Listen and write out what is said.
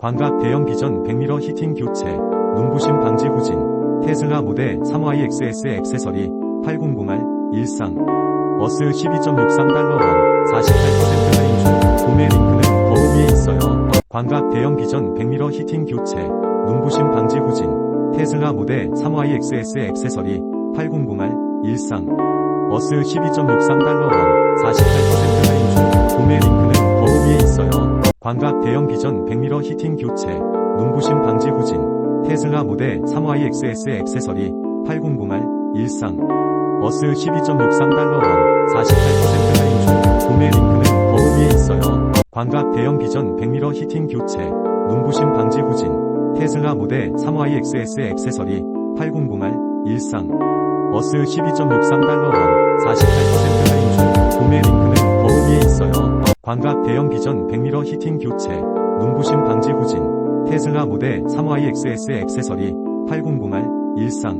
광각 대형 비전 100mm 히팅 교체, 눈부심 방지 후진, 테슬라 모델 3YXS의 액세서리 8001 일상, 어스 12.63달러 원, 48% 할인 중, 구매 링크는 더우 위에 있어요. 광각 대형 비전 100mm 히팅 교체, 눈부심 방지 후진, 테슬라 모델 3YXS의 액세서리 8001 일상, 어스 12.63달러 원, 광각 대형 비전 100mm 히팅 교체, 눈부심 방지 후진, 테슬라 모델 3YXS의 액세서리 8001 일상, 어스 12.63달러 원, 48% 할인 중, 구매 링크는 더우 위에 있어요. 광각 대형 비전 100mm 히팅 교체, 눈부심 방지 후진, 테슬라 모델 3YXS의 액세서리 8001 일상, 어스 12.63달러 원, 48% 광각 대형 비전 100mm 히팅 교체, 눈부심 방지 후진, 테슬라 모델 3YXS의 액세서리 8001 일상,